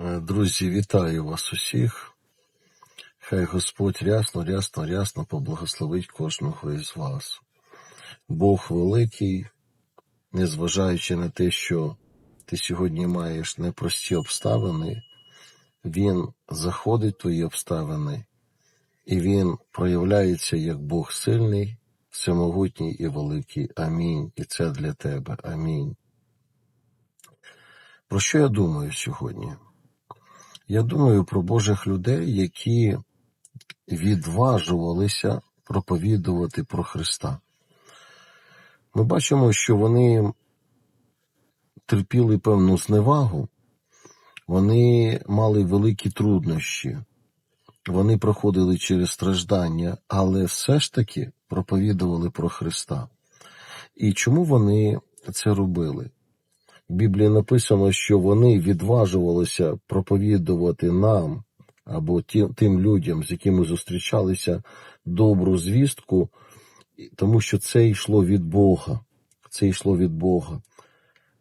Е, Друзі, вітаю вас усіх. Хай Господь рясно, рясно, рясно поблагословить кожного із вас. Бог великий, незважаючи на те, що ти сьогодні маєш непрості обставини, Він заходить в твої обставини, і Він проявляється як Бог сильний, всемогутній і великий. Амінь. І це для тебе. Амінь. Про що я думаю сьогодні? Я думаю про Божих людей, які відважувалися проповідувати про Христа. Ми бачимо, що вони терпіли певну зневагу, вони мали великі труднощі, вони проходили через страждання, але все ж таки проповідували про Христа. І чому вони це робили? В Біблії написано, що вони відважувалися проповідувати нам або тим людям, з якими зустрічалися, добру звістку, тому що це йшло від Бога. Це йшло від Бога.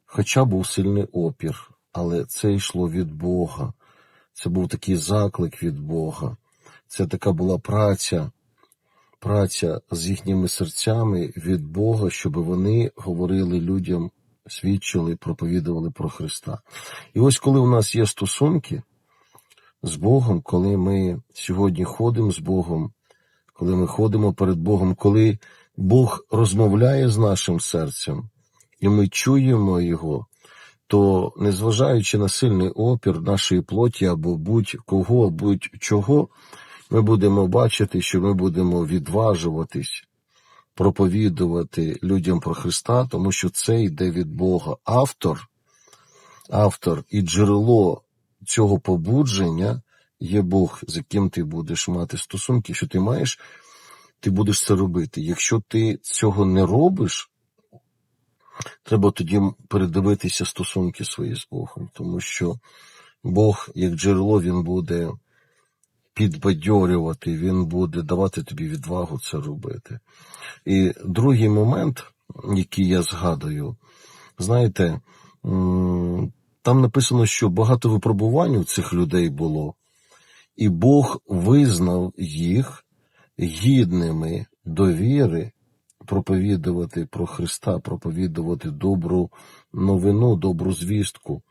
Хоча був сильний опір, але це йшло від Бога. Це був такий заклик від Бога. Це така була праця, праця з їхніми серцями від Бога, щоб вони говорили людям, свідчили, проповідували про Христа. І ось коли у нас є стосунки з Богом, коли ми сьогодні ходимо з Богом, коли ми ходимо перед Богом, коли Бог розмовляє з нашим серцем, і ми чуємо Його, то незважаючи на сильний опір нашої плоті або будь-кого, будь-чого, ми будемо бачити, що ми будемо відважуватись проповідувати людям про Христа, тому що це йде від Бога. Автор, автор і джерело цього побудження є Бог, з яким ти будеш мати стосунки, що ти маєш, ти будеш це робити. Якщо ти цього не робиш, треба тоді передивитися стосунки свої з Богом, тому що Бог, як джерело, він буде підбадьорювати, він буде давати тобі відвагу це робити. І другий момент, який я згадую, знаєте, там написано, що багато випробувань у цих людей було, і Бог визнав їх гідними довіри проповідувати про Христа, проповідувати добру новину, добру звістку.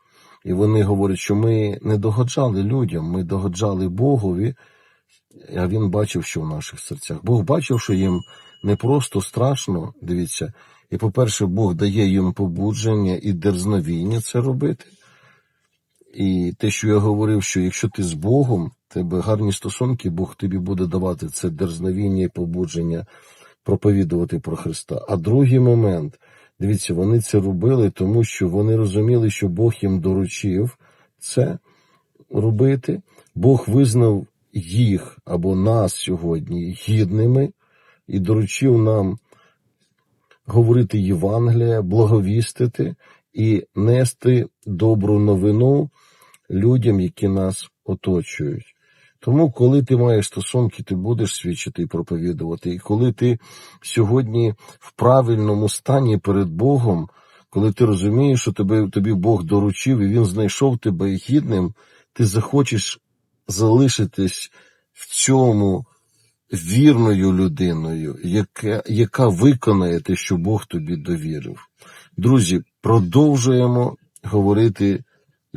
І вони говорять, що ми не догоджали людям, ми догоджали Богові, а він бачив, що в наших серцях. Бог бачив, що їм не просто страшно, дивіться, і, по-перше, Бог дає їм побудження і дерзновіння це робити. І те, що я говорив, що якщо ти з Богом, тебе гарні стосунки, Бог тобі буде давати це дерзновіння і побудження проповідувати про Христа. А другий момент, дивіться, вони це робили, тому що вони розуміли, що Бог їм доручив це робити. Бог визнав їх або нас сьогодні гідними і доручив нам говорити Євангелія, благовістити і нести добру новину людям, які нас оточують. Тому, коли ти маєш стосунки, ти будеш свідчити і проповідувати. І коли ти сьогодні в правильному стані перед Богом, коли ти розумієш, що тебе, тобі Бог доручив, і Він знайшов тебе гідним, ти захочеш залишитись в цьому вірною людиною, яка, яка виконає те, що Бог тобі довірив. Друзі, продовжуємо говорити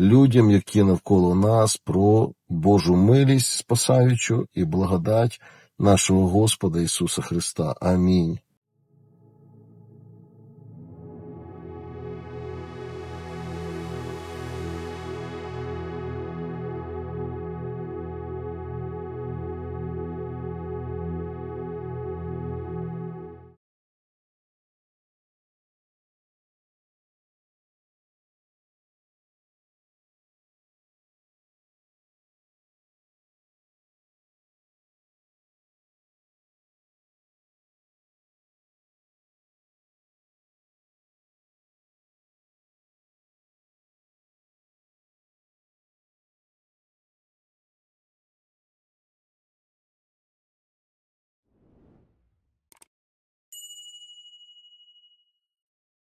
людям, які навколо нас, про Божу милість спасаючу і благодать нашого Господа Ісуса Христа. Амінь.